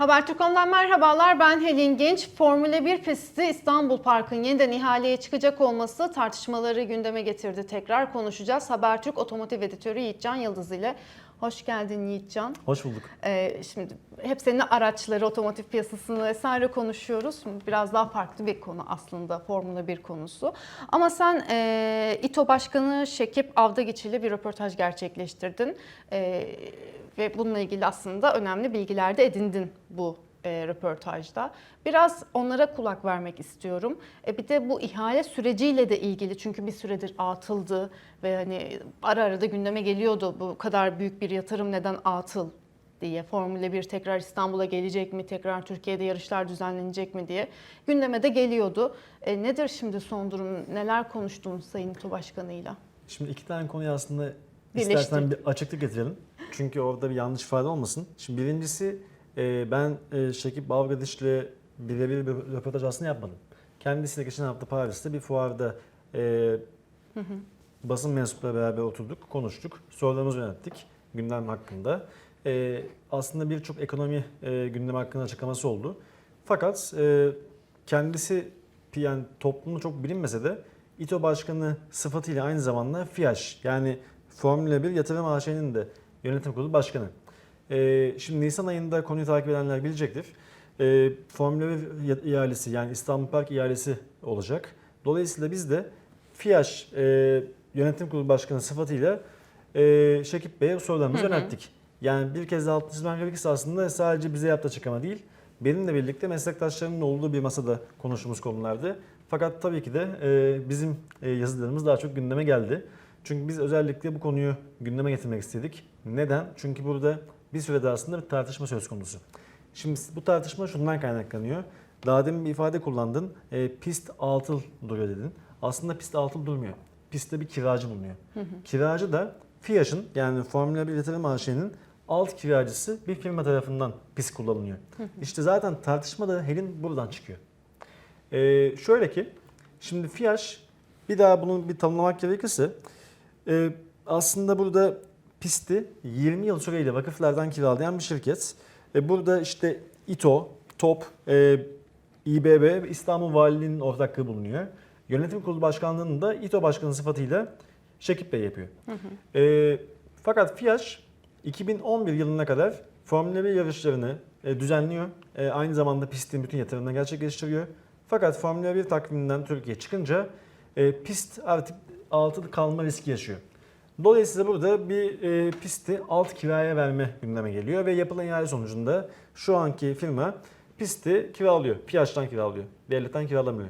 Habertürk.com'dan merhabalar. Ben Helin Genç. Formula 1 pisti İstanbul Park'ın yeniden ihaleye çıkacak olması tartışmaları gündeme getirdi. Tekrar konuşacağız. Habertürk Otomotiv Editörü Yiğitcan Yıldız ile. Hoş geldin Yiğitcan. Hoş bulduk. Ee, şimdi hep seninle araçları, otomotiv piyasasını vesaire konuşuyoruz. Biraz daha farklı bir konu aslında Formula 1 konusu. Ama sen e, İTO Başkanı Şekip Avdagiç ile bir röportaj gerçekleştirdin. E, ve bununla ilgili aslında önemli bilgiler de edindin bu e, röportajda. Biraz onlara kulak vermek istiyorum. E, bir de bu ihale süreciyle de ilgili çünkü bir süredir atıldı ve hani ara ara da gündeme geliyordu bu kadar büyük bir yatırım neden atıl diye. Formula 1 tekrar İstanbul'a gelecek mi, tekrar Türkiye'de yarışlar düzenlenecek mi diye gündeme de geliyordu. E, nedir şimdi son durum, neler konuştun Sayın İTO Başkanı'yla? Şimdi iki tane konuyu aslında istersen bir açıklık getirelim. Çünkü orada bir yanlış ifade olmasın. Şimdi birincisi e, ben e, Şekip Balgadiç'le birebir bir röportaj aslında yapmadım. Kendisiyle geçen hafta Paris'te bir fuarda e, basın mensupları beraber oturduk, konuştuk. Sorularımızı yönettik gündem hakkında. E, aslında birçok ekonomi e, gündem hakkında açıklaması oldu. Fakat e, kendisi yani toplumda çok bilinmese de İTO Başkanı sıfatıyla aynı zamanda FİAŞ yani Formula 1 Yatırım AŞ'nin de yönetim kurulu başkanı. Ee, şimdi Nisan ayında konuyu takip edenler bilecektir. Ee, Formula 1 ihalesi yani İstanbul Park ihalesi olacak. Dolayısıyla biz de FİAŞ e, yönetim kurulu başkanı sıfatıyla e, Şekip Bey'e sorularımızı yönelttik. Yani bir kez daha altını çizmem gerekirse aslında sadece bize yaptığı açıklama değil, benimle birlikte meslektaşlarımın olduğu bir masada konuştuğumuz konulardı. Fakat tabii ki de e, bizim e, yazılarımız daha çok gündeme geldi. Çünkü biz özellikle bu konuyu gündeme getirmek istedik. Neden? Çünkü burada bir sürede aslında bir tartışma söz konusu. Şimdi bu tartışma şundan kaynaklanıyor. Daha demin bir ifade kullandın. E, pist altıl duruyor dedin. Aslında pist altıl durmuyor. Pistte bir kiracı bulunuyor. Kiracı da FİAŞ'ın yani Formula 1 Yatırım AŞ'nin alt kiracısı bir firma tarafından pist kullanılıyor. İşte zaten tartışma da Helin buradan çıkıyor. Ee, şöyle ki, şimdi FİAŞ bir daha bunu bir tanımlamak gerekirse e, aslında burada pisti 20 yıl süreyle vakıflardan kiralayan bir şirket. E, burada işte İTO, TOP, e, İBB ve İstanbul Valiliği'nin ortaklığı bulunuyor. Yönetim kurulu başkanlığını da İTO başkanı sıfatıyla Şekip Bey yapıyor. E, fakat FİAŞ 2011 yılına kadar Formula 1 yarışlarını e, düzenliyor. E, aynı zamanda pistin bütün yatırımlarını gerçekleştiriyor. Fakat Formula 1 takviminden Türkiye çıkınca e, pist artık altı kalma riski yaşıyor. Dolayısıyla burada bir e, pisti alt kiraya verme gündeme geliyor ve yapılan ihale sonucunda şu anki firma pisti kiralıyor. Piyaçtan kiralıyor. Devletten kiralamıyor.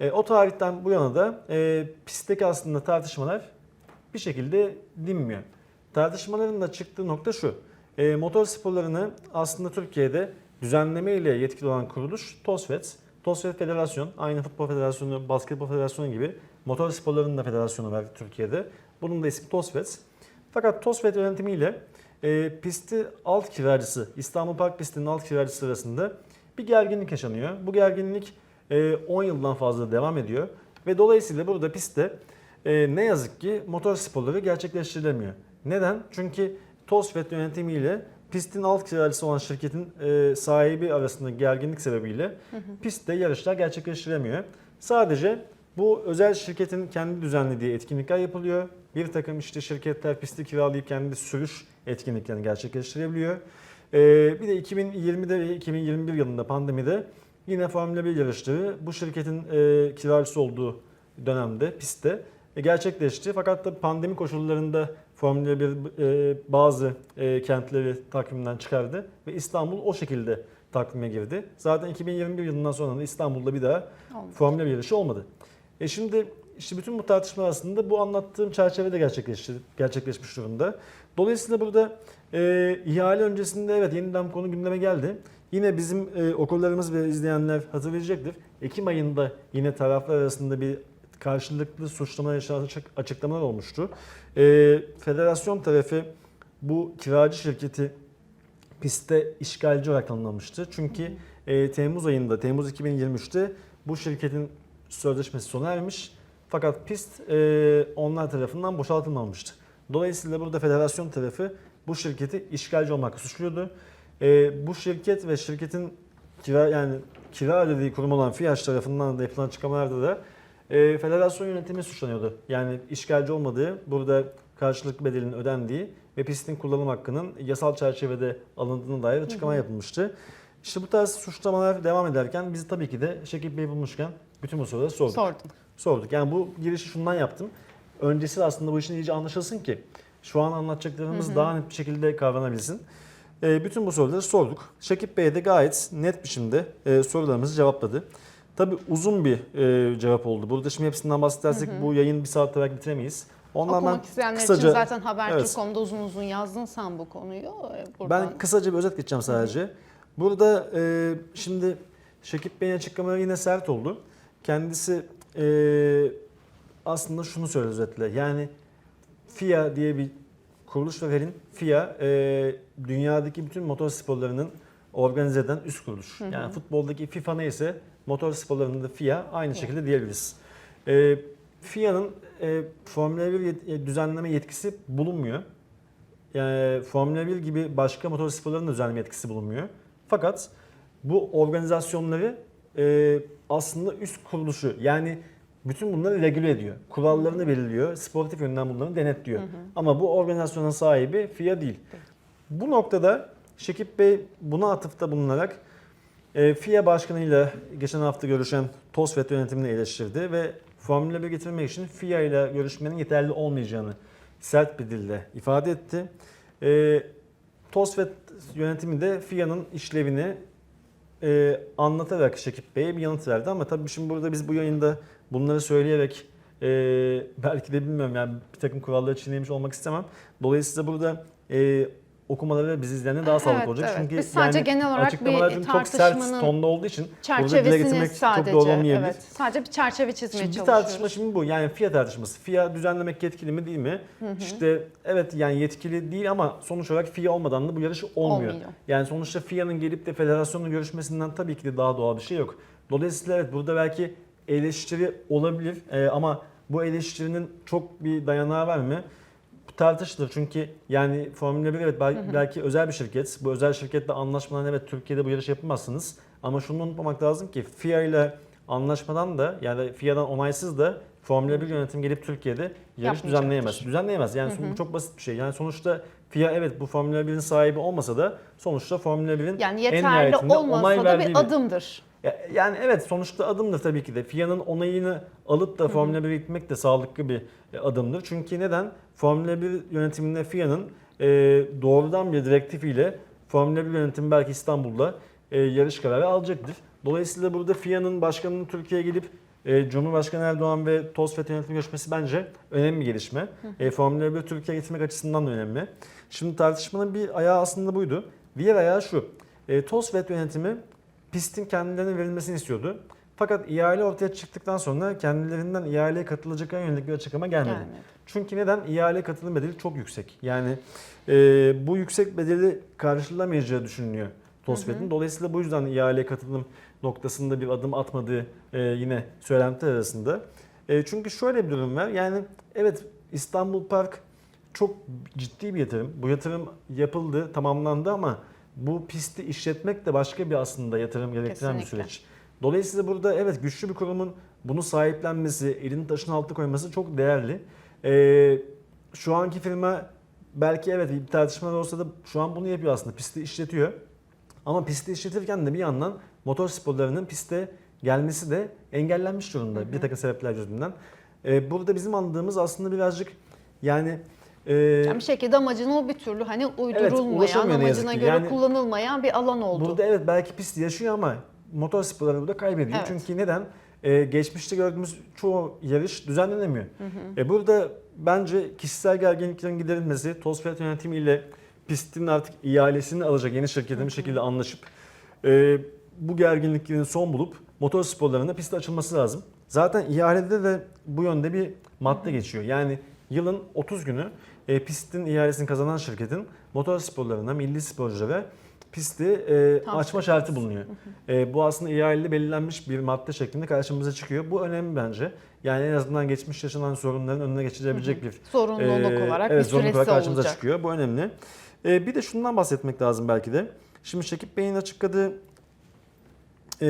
E, o tarihten bu yana da e, pistteki aslında tartışmalar bir şekilde dinmiyor. Tartışmaların da çıktığı nokta şu. E, motor sporlarını aslında Türkiye'de düzenleme ile yetkili olan kuruluş TOSFET. TOSFET Federasyon, aynı Futbol Federasyonu, Basketbol Federasyonu gibi motor sporlarının da federasyonu var Türkiye'de. Bunun da ismi TOSFET. Fakat TOSFET yönetimiyle e, pisti alt kiracısı, İstanbul Park pistinin alt kiracısı arasında bir gerginlik yaşanıyor. Bu gerginlik e, 10 yıldan fazla devam ediyor. Ve dolayısıyla burada pistte e, ne yazık ki motor sporları gerçekleştirilemiyor. Neden? Çünkü TOSFET yönetimiyle pistin alt kiracısı olan şirketin e, sahibi arasında gerginlik sebebiyle pistte yarışlar gerçekleştirilemiyor. Sadece bu özel şirketin kendi düzenlediği etkinlikler yapılıyor. Bir takım işte şirketler pisti kiralayıp kendi sürüş etkinliklerini gerçekleştirebiliyor. E, bir de 2020'de ve 2021 yılında pandemide yine Formula 1 yarışları bu şirketin e, kiracısı olduğu dönemde pistte e, gerçekleşti. Fakat da pandemi koşullarında Formula 1 e, bazı e, kentleri takvimden çıkardı ve İstanbul o şekilde takvime girdi. Zaten 2021 yılından sonra da İstanbul'da bir daha Olmadı. Formula 1 yarışı olmadı. E şimdi işte bütün bu tartışmalar aslında bu anlattığım çerçevede gerçekleşti, gerçekleşmiş durumda. Dolayısıyla burada e, ihale öncesinde evet yeniden konu gündeme geldi. Yine bizim e, okullarımız ve izleyenler hatırlayacaktır. Ekim ayında yine taraflar arasında bir karşılıklı suçlama yaşanacak açıklamalar olmuştu. E, federasyon tarafı bu kiracı şirketi pistte işgalci olarak tanımlamıştı. Çünkü e, Temmuz ayında, Temmuz 2023'te bu şirketin sözleşmesi sona ermiş. Fakat pist e, onlar tarafından boşaltılmamıştı. Dolayısıyla burada federasyon tarafı bu şirketi işgalci olmakla suçluyordu. E, bu şirket ve şirketin kira yani kira ödediği kurum olan FİAŞ tarafından da yapılan açıklamalarda da e, federasyon yönetimi suçlanıyordu. Yani işgalci olmadığı, burada karşılık bedelinin ödendiği ve pistin kullanım hakkının yasal çerçevede alındığına dair açıklama yapılmıştı. İşte bu tarz suçlamalar devam ederken biz tabii ki de Şekip Bey bulmuşken bütün bu soruları sorduk. Sordum. Sorduk. Yani bu girişi şundan yaptım. Öncesi aslında bu işin iyice anlaşılsın ki şu an anlatacaklarımız daha net bir şekilde kavranabilsin. E, bütün bu soruları sorduk. Şekip Bey de gayet net biçimde e, sorularımızı cevapladı. Tabii uzun bir e, cevap oldu. Burada şimdi hepsinden bahsedersek bu yayın bir saatte belki bitiremeyiz. Ondan Okumak ben isteyenler kısaca, için zaten Habertürk.com'da Evet. uzun uzun yazdın sen bu konuyu. Ee, Buradan... Ben kısaca bir özet geçeceğim sadece. Burada e, şimdi Şekip Bey'in açıklamaları yine sert oldu. Kendisi e, aslında şunu söyledi özetle. Yani FIA diye bir kuruluş ve verin. FIA e, dünyadaki bütün motor sporlarının organize eden üst kuruluş. Yani futboldaki FIFA neyse motor sporlarında da FIA aynı şekilde diyebiliriz. E, FIA'nın e, Formula 1 yet- e, düzenleme yetkisi bulunmuyor. Yani Formula 1 gibi başka motor sporlarının düzenleme yetkisi bulunmuyor. Fakat bu organizasyonları e, aslında üst kuruluşu yani bütün bunları regüle ediyor. Kurallarını belirliyor. Sportif yönden bunları denetliyor. Ama bu organizasyonun sahibi FIA değil. Bu noktada Şekip Bey buna atıfta bulunarak e, FIA başkanıyla geçen hafta görüşen TOSFET yönetimini eleştirdi ve Formula 1 getirmek için FIA ile görüşmenin yeterli olmayacağını sert bir dille ifade etti. E, TOSFET yönetimi de FIA'nın işlevini e, anlatarak Şekip Bey'e bir yanıt verdi ama tabii şimdi burada biz bu yayında bunları söyleyerek e, belki de bilmiyorum yani bir takım kuralları çiğnemiş olmak istemem. Dolayısıyla burada e, okumaları bizi izleyenler daha sağlıklı Evet, olacak. evet. Çünkü Biz sadece genel olarak açıklamalar bir çok sert tartışmanın tonda olduğu için burada dile çerçevesini getirmek sadece çok doğru olmayabilir. evet, sadece bir çerçeve çizmeye Şimdi bir çalışıyoruz. tartışma şimdi bu. Yani FIA tartışması. FIA düzenlemek yetkili mi değil mi? İşte evet yani yetkili değil ama sonuç olarak FIA olmadan da bu yarış olmuyor. Olmuyor. Yani sonuçta FIA'nın gelip de federasyonla görüşmesinden tabii ki de daha doğal bir şey yok. Dolayısıyla evet burada belki eleştiri olabilir Ee, ama bu eleştirinin çok bir dayanağı var mı? Tartışılır çünkü yani Formula 1 evet belki, belki özel bir şirket. Bu özel şirketle anlaşmadan evet Türkiye'de bu yarış yapamazsınız. Ama şunu unutmamak lazım ki FIA ile anlaşmadan da yani FIA'dan onaysız da Formula 1 yönetim gelip Türkiye'de yarış düzenleyemez. Düzenleyemez. Yani bu çok basit bir şey. Yani sonuçta FIA evet bu Formula 1'in sahibi olmasa da sonuçta Formula 1'in Yani en yeterli nihayetinde olmasa onay da verdiği bir- adımdır. Ya- Yani evet sonuçta adımdır tabii ki de. FIA'nın onayını alıp da Formula 1'e gitmek de sağlıklı bir e, adımdır. Çünkü neden? Formula 1 yönetiminde FIA'nın e, doğrudan bir direktifiyle Formula 1 yönetimi belki İstanbul'da e, yarış kararı alacaktır. Dolayısıyla burada FIA'nın başkanının Türkiye'ye gelip e, Cumhurbaşkanı Erdoğan ve TOSFET yönetimi görüşmesi bence önemli bir gelişme. E, Formula 1 Türkiye'ye getirmek açısından da önemli. Şimdi tartışmanın bir ayağı aslında buydu. Diğer ayağı şu. E, TOSFET yönetimi pistin kendilerine verilmesini istiyordu. Fakat ihale ortaya çıktıktan sonra kendilerinden ihaleye katılacaklarına yönelik bir açıklama gelmedi. Gelmedi. Çünkü neden? İhale katılım bedeli çok yüksek. Yani e, bu yüksek bedeli karşılamayacağı düşünülüyor TOSFET'in. Dolayısıyla bu yüzden ihaleye katılım noktasında bir adım atmadığı e, yine söylentiler arasında. E, çünkü şöyle bir durum var. Yani evet İstanbul Park çok ciddi bir yatırım. Bu yatırım yapıldı, tamamlandı ama bu pisti işletmek de başka bir aslında yatırım gerektiren bir Kesinlikle. süreç. Dolayısıyla burada evet güçlü bir kurumun bunu sahiplenmesi, elini taşın altına koyması çok değerli. Ee, şu anki firma belki evet bir tartışmalar olsa da şu an bunu yapıyor aslında. Pisti işletiyor. Ama pisti işletirken de bir yandan motor sporlarının piste gelmesi de engellenmiş durumda bir takım sebepler yüzünden. Ee, burada bizim anladığımız aslında birazcık yani e, Yani bir şekilde amacına o bir türlü hani uydurulmayan, yazık amacına göre Yani- kullanılmayan bir alan oldu. Burada evet belki pist yaşıyor ama motor sporları burada kaybediyor. Evet. Çünkü neden? Ee, geçmişte gördüğümüz çoğu yarış düzenlenemiyor. E, burada bence kişisel gerginliklerin giderilmesi, TOSFET yönetimiyle pistin artık ihalesini alacak yeni şirketin bir şekilde anlaşıp e, bu gerginliklerin son bulup motor sporlarına pist açılması lazım. Zaten ihalede de bu yönde bir madde geçiyor. Yani yılın 30 günü e, pistin ihalesini kazanan şirketin motor sporlarına, milli sporculara pisti e, açma şartı bulunuyor. E, bu aslında ihalede belirlenmiş bir madde şeklinde karşımıza çıkıyor. Bu önemli bence. Yani en azından geçmiş yaşanan sorunların önüne geçilebilecek bir Zorunluluk ee, olarak evet, bir zorunluluk olarak karşımıza olacak. çıkıyor. Bu önemli. Ee, bir de şundan bahsetmek lazım belki de. Şimdi Şekip Bey'in açıkladığı ee,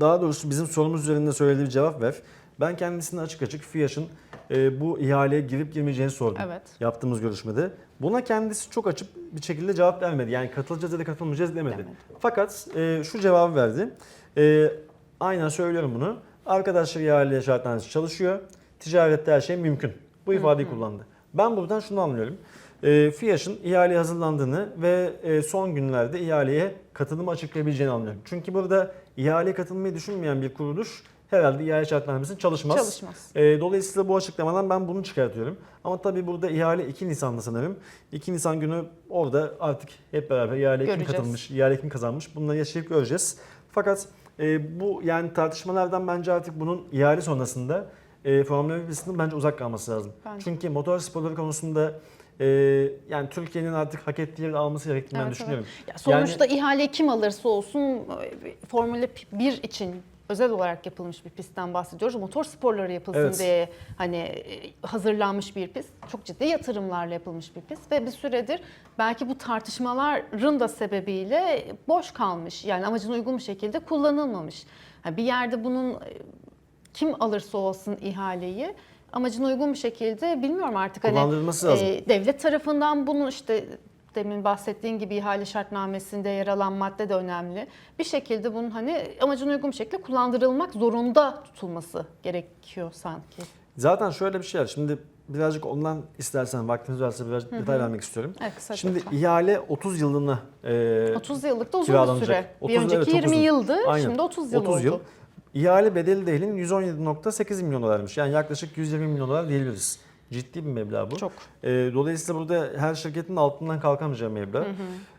daha doğrusu bizim sorumuz üzerinde söylediği bir cevap ver. Ben kendisine açık açık FİAŞ'ın e, bu ihaleye girip girmeyeceğini sordum Evet. yaptığımız görüşmede. Buna kendisi çok açık bir şekilde cevap vermedi. Yani katılacağız ya da katılmayacağız demedi. Demedi. Fakat e, şu cevabı verdi. E, aynen söylüyorum bunu. Arkadaşlar ihaleye şartnamesi çalışıyor. Ticarette her şey mümkün. Bu ifadeyi kullandı. Ben buradan şunu anlıyorum. E, FİAŞ'ın ihaleye hazırlandığını ve e, son günlerde ihaleye katılımı açıklayabileceğini anlıyorum. Çünkü burada ihaleye katılmayı düşünmeyen bir kuruluş herhalde ihale şartnamesinin çalışmaz. Çalışmaz. E, dolayısıyla bu açıklamadan ben bunu çıkartıyorum. Ama tabii burada ihale 2 Nisan'da sanırım. 2 Nisan günü orada artık hep beraber ihaleye kim katılmış, ihale kim kazanmış bunları yaşayıp göreceğiz. Fakat e, bu yani tartışmalardan bence artık bunun ihale sonrasında e, Formula 1 pistinin bence uzak kalması lazım. Bence. Çünkü motor sporları konusunda e, yani Türkiye'nin artık hak ettiği yeri alması gerektiğini ben Evet, düşünüyorum. Ya sonuçta ihale kim alırsa olsun e, Formula 1 için özel olarak yapılmış bir pistten bahsediyoruz. Motor sporları yapılsın Evet. diye hani e, hazırlanmış bir pist. Çok ciddi yatırımlarla yapılmış bir pist ve bir süredir belki bu tartışmaların da sebebiyle boş kalmış. Yani amacına uygun bir şekilde kullanılmamış. Yani bir yerde bunun e, kim alırsa olsun ihaleyi amacına uygun bir şekilde bilmiyorum artık hani lazım. e, devlet tarafından bunu işte demin bahsettiğin gibi ihale şartnamesinde yer alan madde de önemli. Bir şekilde bunun hani amacına uygun bir şekilde kullandırılmak zorunda tutulması gerekiyor sanki. Zaten şöyle bir şey var. Şimdi birazcık ondan istersen vaktiniz varsa biraz detay vermek istiyorum. Evet, Şimdi lütfen. ihale 30 yılına e, 30 yıllık da uzun bir süre. 30 bir önceki evet, çok 20 uzun. yıldı, Aynen. şimdi 30 yıl 30 oldu. yıl. İhale bedeli dahilin 117.8 milyon dolarmış. Yani yaklaşık 120 milyon dolar diyebiliriz. Ciddi bir meblağ bu. Çok. E, dolayısıyla burada her şirketin altından kalkamayacağı meblağ.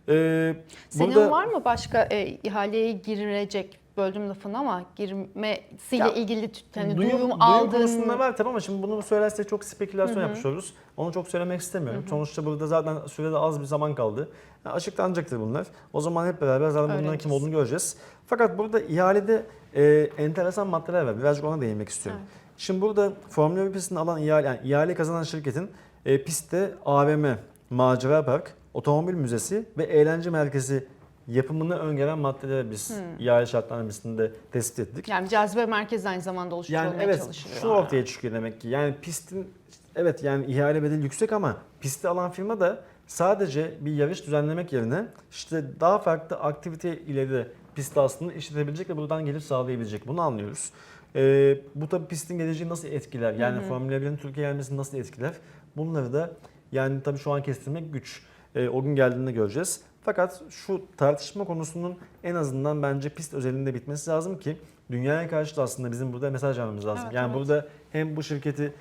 E, Senin burada var mı başka e, ihaleye girecek böldüm lafını ama girmesiyle Ya, ilgili hani duyum, duyum, duyum aldığın konusunda var tabii ama şimdi bunu söylersek çok spekülasyon yapmış oluruz. Onu çok söylemek istemiyorum. Sonuçta burada zaten sürede az bir zaman kaldı. Yani açıklanacaktır bunlar. O zaman hep beraber zaten bunların kim olduğunu göreceğiz. Fakat burada ihalede e, enteresan maddeler var. Birazcık ona değinmek istiyorum. Evet. Şimdi burada Formula 1 pistini alan ihale, yani ihale kazanan şirketin e, pistte AVM, Macera Park, Otomobil Müzesi ve Eğlence Merkezi yapımını öngören maddeleri biz ihale şartnamesinde tespit ettik. yani cazibe merkezi aynı zamanda oluşturulmaya Yani evet çalışılıyor. şu ortaya çıkıyor demek ki. Yani pistin evet yani ihale bedeli yüksek ama pisti alan firma da sadece bir yarış düzenlemek yerine işte daha farklı aktivite ile de pisti aslında işletebilecek ve buradan gelir sağlayabilecek. Bunu anlıyoruz. Ee, bu tabii pistin geleceği nasıl etkiler? Yani Formula 1'in Türkiye gelmesi nasıl etkiler? Bunları da yani tabii şu an kestirmek güç. Ee, o gün geldiğinde göreceğiz. Fakat şu tartışma konusunun en azından bence pist özelinde bitmesi lazım ki dünyaya karşı da aslında bizim burada mesaj vermemiz lazım. Evet, yani evet. burada hem bu şirketi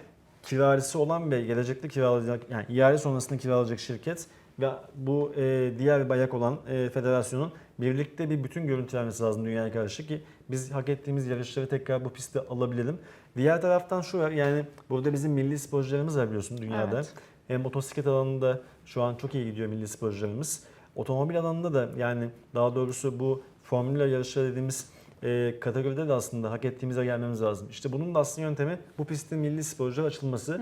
kiralisi olan ve gelecekte kiralayacak yani ihale sonrasında kiralayacak şirket ve bu e, diğer bayak olan e, federasyonun birlikte bir bütün görüntü vermesi lazım dünyaya karşı ki biz hak ettiğimiz yarışları tekrar bu pistte alabilelim. Diğer taraftan şu var yani burada bizim milli sporcularımız var biliyorsun dünyada. Evet. Hem motosiklet alanında şu an çok iyi gidiyor milli sporcularımız. Otomobil alanında da yani daha doğrusu bu formüla yarışları dediğimiz e, kategoride de aslında hak ettiğimize gelmemiz lazım. İşte bunun da aslında yöntemi bu pistin milli sporcular açılması.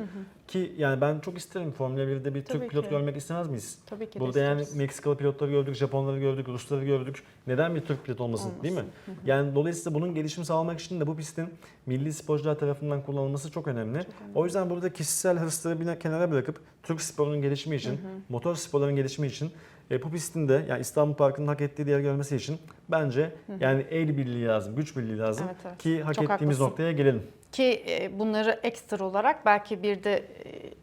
Ki yani ben çok isterim Formula 1'de bir Tabii Türk pilot ki. görmek istemez miyiz? Tabii ki Burada yani isteriz. Meksikalı pilotları gördük, Japonları gördük, Rusları gördük. Neden bir Türk pilot olmasın, Olmasın. değil mi? Yani dolayısıyla bunun gelişim sağlamak için de bu pistin milli sporcular tarafından kullanılması çok önemli. O yüzden burada kişisel hırsları bir kenara bırakıp Türk sporunun gelişimi için, motor sporların gelişimi için e, bu pistin de yani İstanbul Parkı'nın hak ettiği değer görmesi için bence yani el birliği lazım, güç birliği lazım Evet, evet. ki hak Çok ettiğimiz haklısın. noktaya gelelim. Ki e, bunları ekstra olarak belki bir de e,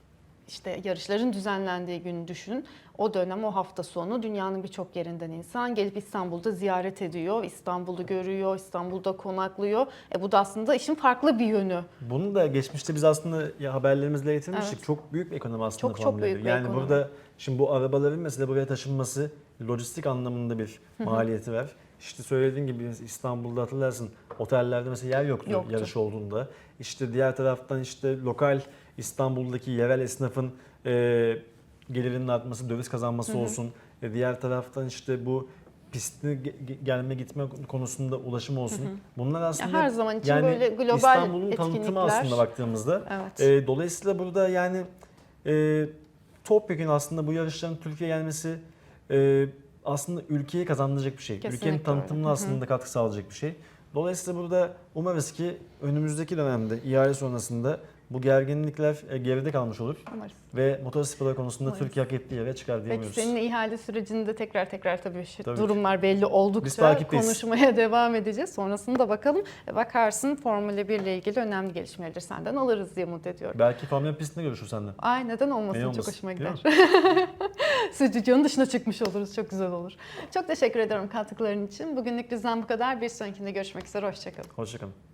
işte yarışların düzenlendiği günü düşün. O dönem o hafta sonu dünyanın birçok yerinden insan gelip İstanbul'da ziyaret ediyor. İstanbul'u görüyor, İstanbul'da konaklıyor. E bu da aslında işin farklı bir yönü. Bunu da geçmişte biz aslında ya haberlerimizle getirmiştik. Evet. Çok büyük bir ekonomi aslında Çok, çok büyük bir Yani ekonomi. burada şimdi bu arabaların mesela buraya taşınması lojistik anlamında bir maliyeti var. İşte söylediğin gibi İstanbul'da hatırlarsın otellerde mesela yer yoktu, Yoktu. yarış olduğunda. İşte diğer taraftan işte lokal İstanbul'daki yerel esnafın e, gelirinin artması, döviz kazanması olsun. E, diğer taraftan işte bu pistine ge- ge- gelme gitme konusunda ulaşım olsun. Bunlar aslında her zaman için yani böyle global İstanbul'un tanıtımı aslında baktığımızda. Evet. E, dolayısıyla burada yani e, topyekun aslında bu yarışların Türkiye'ye gelmesi e, aslında ülkeye kazandıracak bir şey. Kesinlikle Ülkenin tanıtımına öyle. aslında katkı sağlayacak bir şey. Dolayısıyla burada umarız ki önümüzdeki dönemde ihale sonrasında bu gerginlikler e, geride kalmış olur Umarız. ve motosporlar konusunda Umarız. Türkiye hak ettiği yere çıkar Peki diyemiyoruz. senin ihale sürecinde tekrar tekrar tabii, şu Tabii ki. durumlar belli Biz oldukça konuşmaya devam edeceğiz. Sonrasında da bakalım. E, Bakarsın Formula 1 ile ilgili önemli gelişmeleri senden alırız diye umut ediyorum. Belki Formula pistinde görüşür senden. Ay neden olmasın? Niye Çok olmasın? hoşuma gider. Stüdyonun dışına çıkmış oluruz. Çok güzel olur. Çok teşekkür ederim katkıların için. Bugünlük bizden bu kadar. Bir sonrakinde görüşmek üzere. Hoşçakalın. Hoşçakalın.